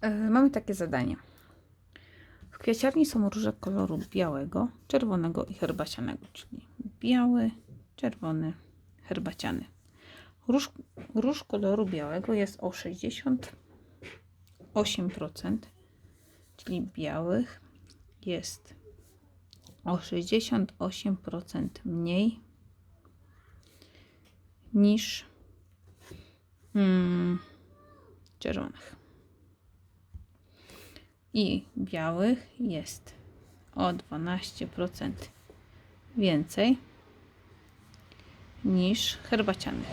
E, Mamy takie zadanie. W kwiaciarni są róże koloru białego, czerwonego i herbacianego, czyli biały, czerwony, herbaciany. Róż, róż koloru białego jest o 68%, czyli białych jest o 68% mniej niż mm, czerwonych. I białych jest o 12% więcej niż herbacianych.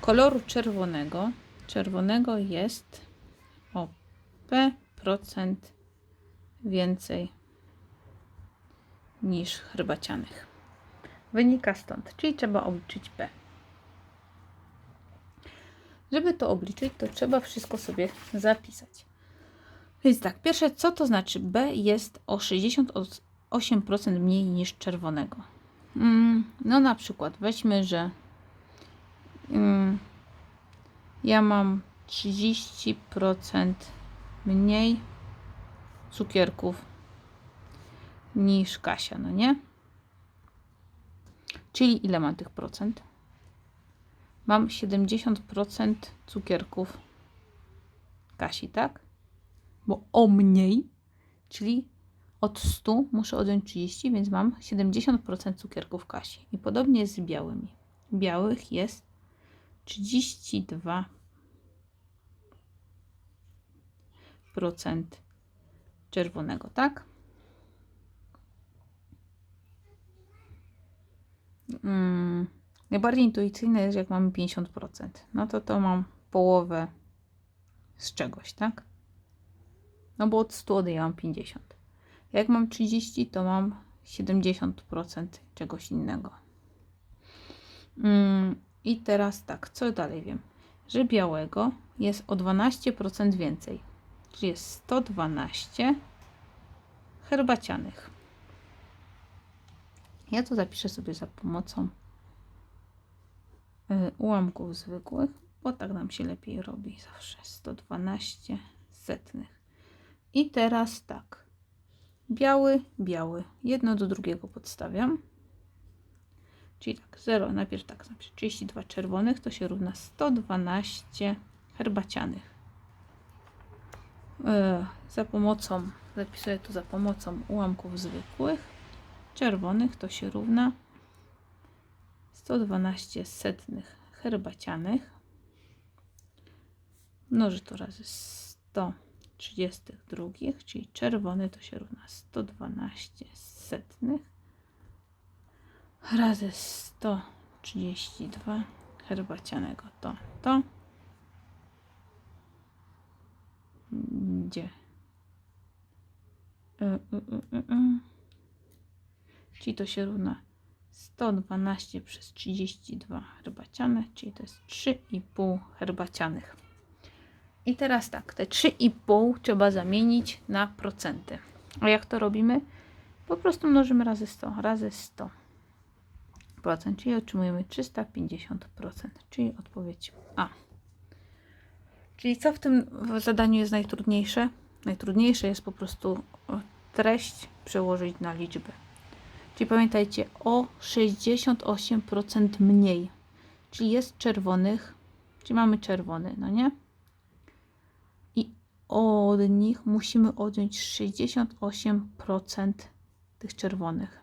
Koloru czerwonego, czerwonego jest o P procent więcej niż herbacianych. Wynika stąd, czyli trzeba obliczyć P. Żeby to obliczyć, to trzeba wszystko sobie zapisać. Więc tak, pierwsze, co to znaczy? B jest o 68% mniej niż czerwonego. Mm, no na przykład weźmy, że mm, ja mam 30% mniej cukierków niż Kasia, no nie? Czyli ile mam tych procent? Mam 70% cukierków Kasi, tak? Bo o mniej, czyli od 100 muszę odjąć 30, więc mam 70% cukierków Kasi. I podobnie jest z białymi. Białych jest 32% czerwonego, tak? Mm, najbardziej intuicyjne jest, jak mamy 50%. No to to mam połowę z czegoś, tak? No bo od 100 odjęłam 50. Jak mam 30, to mam 70% czegoś innego. Mm, I teraz tak, co dalej wiem? Że białego jest o 12% więcej. Czyli jest 112 herbacianych. Ja to zapiszę sobie za pomocą y, ułamków zwykłych, bo tak nam się lepiej robi zawsze. 112 setnych. I teraz tak. Biały, biały. Jedno do drugiego podstawiam. Czyli tak, 0, najpierw tak, napiszę 32 czerwonych, to się równa 112 herbacianych. E, za pomocą, zapisuję to za pomocą ułamków zwykłych. Czerwonych to się równa 112 setnych herbacianych. Mnożę to razy 132, czyli czerwony to się równa 112 setnych razy 132 herbacianego to to gdzie y, y, y, y, y. czyli to się równa 112 przez 32 herbaciane, czyli to jest 3,5 herbacianych. I teraz tak, te 3,5 trzeba zamienić na procenty. A jak to robimy? Po prostu mnożymy razy 100, razy 100 procent, czyli otrzymujemy 350%, czyli odpowiedź A. Czyli co w tym zadaniu jest najtrudniejsze? Najtrudniejsze jest po prostu treść przełożyć na liczbę. Czyli pamiętajcie, o 68% mniej. Czyli jest czerwonych, czyli mamy czerwony, no nie? Od nich musimy odjąć 68% tych czerwonych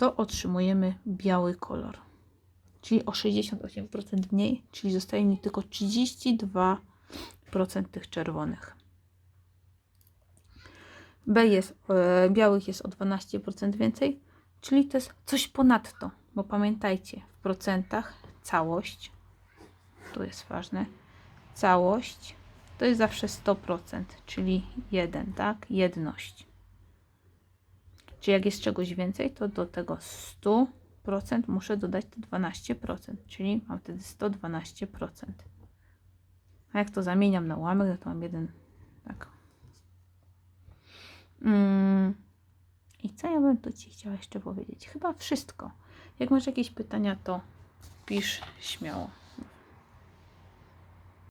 to otrzymujemy biały kolor. Czyli o 68% mniej, czyli zostaje mi tylko 32% tych czerwonych. B jest, e, białych jest o 12% więcej, czyli to jest coś ponadto, bo pamiętajcie, w procentach całość, tu jest ważne, całość to jest zawsze 100%, czyli 1, tak? Jedność. Czyli jak jest czegoś więcej, to do tego 100% muszę dodać te 12%, czyli mam wtedy 112%. A jak to zamieniam na ułamek, no to mam jeden, tak. Mm. I co ja bym tu Ci chciała jeszcze powiedzieć? Chyba wszystko. Jak masz jakieś pytania, to pisz śmiało.